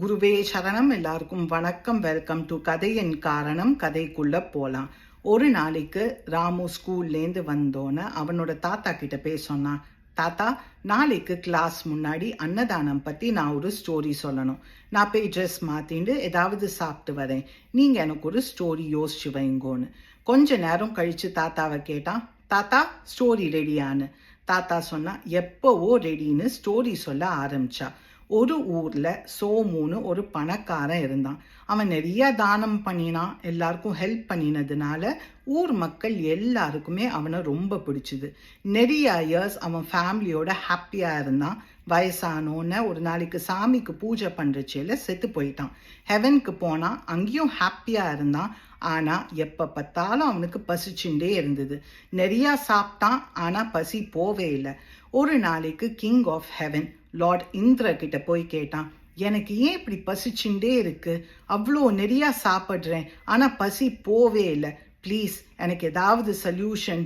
குருவே சரணம் எல்லாருக்கும் வணக்கம். வெல்கம் டு கதையின் காரணம் கதைக்குள்ள போகலாம் ஒரு நாளைக்கு ராமு ஸ்கூல்லேருந்து வந்தோன்னே அவனோட தாத்தா கிட்ட போய் சொன்னான் தாத்தா நாளைக்கு கிளாஸ் முன்னாடி அன்னதானம் பற்றி நான் ஒரு ஸ்டோரி சொல்லணும். நான் போய் ட்ரெஸ் மாற்றிண்டு ஏதாவது சாப்பிட்டு வரேன். நீங்கள் எனக்கு ஒரு ஸ்டோரி யோசிச்சு வைங்கோன்னு. கொஞ்ச நேரம் கழித்து தாத்தாவை கேட்டான் தாத்தா ஸ்டோரி ரெடியான்னு தாத்தா சொன்னா எப்போவோ ரெடின்னு ஸ்டோரி சொல்ல ஆரம்பிச்சா. ஒரு ஊரில் சோமுன்னு ஒரு பணக்காரன் இருந்தான். அவன் நிறைய தானம் பண்ணினான் எல்லாருக்கும் ஹெல்ப் பண்ணினதுனால ஊர் மக்கள் எல்லாருக்குமே அவனை ரொம்ப பிடிச்சிது. நிறைய இயர்ஸ் அவன் ஃபேமிலியோட ஹாப்பியாக இருந்தான். வயசானோன்னு ஒரு நாளைக்கு சாமிக்கு பூஜை பண்ணுறச்சியில் செத்து போயிட்டான். ஹெவனுக்கு போனால் அங்கேயும் ஹாப்பியாக இருந்தான். ஆனால் எப்போ பார்த்தாலும் அவனுக்கு பசிச்சுட்டே இருந்தது. நிறையா சாப்பிட்டான் ஆனால் பசி போவே இல்லை. ஒரு நாளைக்கு king of heaven lord Indra கிட்ட போய் கேட்டான் எனக்கு ஏன் இப்படி பசிச்சுட்டே இருக்கு? அவ்வளோ நிறையா சாப்பிட்றேன். ஆனால் பசி போவே இல்லை. ப்ளீஸ் எனக்கு ஏதாவது சொல்யூஷன்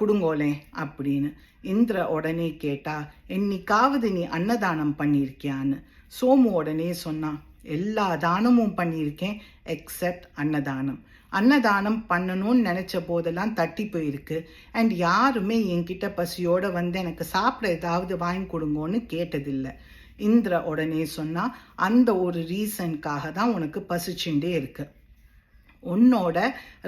கொடுங்கோலே அப்படின்னு இந்திர உடனே கேட்டா என்னைக்காவது நீ அன்னதானம் பண்ணியிருக்கியான்னு? சோமு உடனே சொன்னான் எல்லா தானமும் பண்ணியிருக்கேன் எக்ஸப்ட் அன்னதானம். அன்னதானம் பண்ணணும்னு நினச்ச போதெல்லாம் தட்டி போயிருக்கு. அண்ட் யாருமே என்கிட்ட பசியோடு வந்து எனக்கு சாப்பிட ஏதாவது வாங்கி கொடுங்கோன்னு கேட்டதில்லை. இந்திர உடனே சொன்னால் அந்த ஒரு ரீசனுக்காக தான் உனக்கு பசிச்சுட்டே இருக்கு. உன்னோட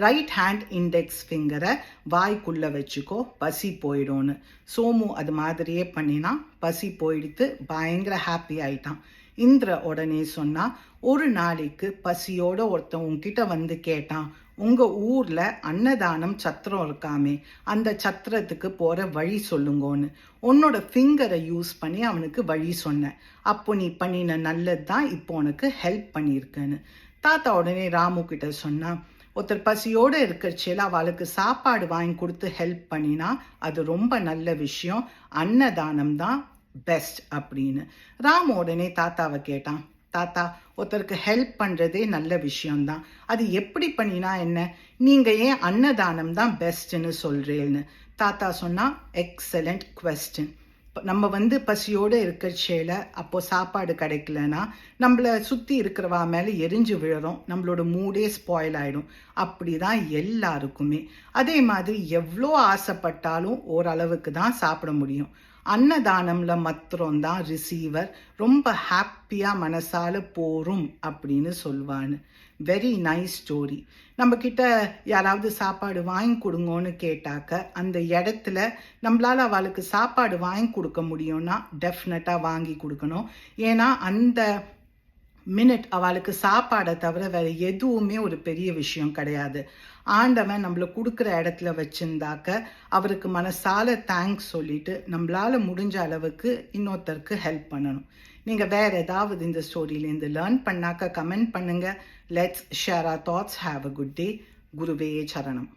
ரைட் ஹேண்ட் இண்டெக்ஸ் ஃபிங்கரை வாய்க்குள்ளே வச்சுக்கோ பசி போயிடும்னு. சோமு அது மாதிரியே பண்ணினா பசி போயிடுத்து பயங்கர ஹாப்பி ஆயிட்டான். இந்திர உடனே சொன்னா ஒரு நாளைக்கு பசியோட ஒருத்தன் உன்கிட்ட வந்து கேட்டான் உங்க ஊர்ல அன்னதானம் சத்திரம் இருக்காமே அந்த சத்திரத்துக்கு போற வழி சொல்லுங்கோன்னு. உன்னோட ஃபிங்கரை யூஸ் பண்ணி அவனுக்கு வழி சொன்னேன். அப்போ நீ பண்ணின நல்லது தான் இப்போ உனக்கு ஹெல்ப் பண்ணியிருக்கேன்னு. தாத்தா உடனே ராமு கிட்ட சொன்னான் ஒருத்தர் பசியோடு இருக்கிறச்சியில் அவளுக்கு சாப்பாடு வாங்கி கொடுத்து ஹெல்ப் பண்ணினா அது ரொம்ப நல்ல விஷயம். அன்னதானம் தான் பெஸ்ட் அப்படின்னு. ராமு உடனே தாத்தாவை கேட்டான். தாத்தா ஒருத்தருக்கு ஹெல்ப் பண்ணுறதே நல்ல விஷயம்தான். அது எப்படி பண்ணினா என்ன? நீங்கள் ஏன் அன்னதானம் தான் பெஸ்ட்டுன்னு சொல்கிறேன்னு தாத்தா சொன்னால் எக்ஸலண்ட் கொஸ்டின் நம்ம வந்து பசியோடு இருக்கிறச்சேல அப்போது சாப்பாடு கிடைக்கலனா நம்மளை சுற்றி இருக்கிறவா மேலே எரிஞ்சு விழுறோம். நம்மளோட மூடே ஸ்பாயில் ஆகிடும் அப்படி தான் எல்லாருக்குமே. அதே மாதிரி எவ்வளோ ஆசைப்பட்டாலும் ஓரளவுக்கு தான் சாப்பிட முடியும். அன்னதானம்ல மாத்திரம்தான் ரிசீவர் ரொம்ப ஹாப்பியாக மனசால போரும் அப்படின்னு சொல்வான்னு. வெரி நைஸ் ஸ்டோரி நம்ம கிட்ட யாராவது சாப்பாடு வாங்கி கொடுங்கன்னு கேட்டாக்க அந்த இடத்துல நம்மளால அவளுக்கு சாப்பாடு வாங்கி கொடுக்க முடியும்னா டெஃபினட்டாக வாங்கி கொடுக்கணும். ஏன்னா அந்த மினிட் அவளுக்கு சாப்பாடை தவிர வேறு எதுவுமே ஒரு பெரிய விஷயம் கிடையாது. ஆண்டவன் நம்மளை கொடுக்குற இடத்துல வச்சிருந்தாக்க அவருக்கு மனசால தேங்க்ஸ் சொல்லிட்டு நம்மளால் முடிஞ்ச அளவுக்கு இன்னொருத்தருக்கு ஹெல்ப் பண்ணணும். நீங்கள் வேற ஏதாவது இந்த ஸ்டோரியிலேருந்து லேர்ன் பண்ணாக்க கமெண்ட் பண்ணுங்கள் let's share our thoughts have a good day குருவே சரணம்.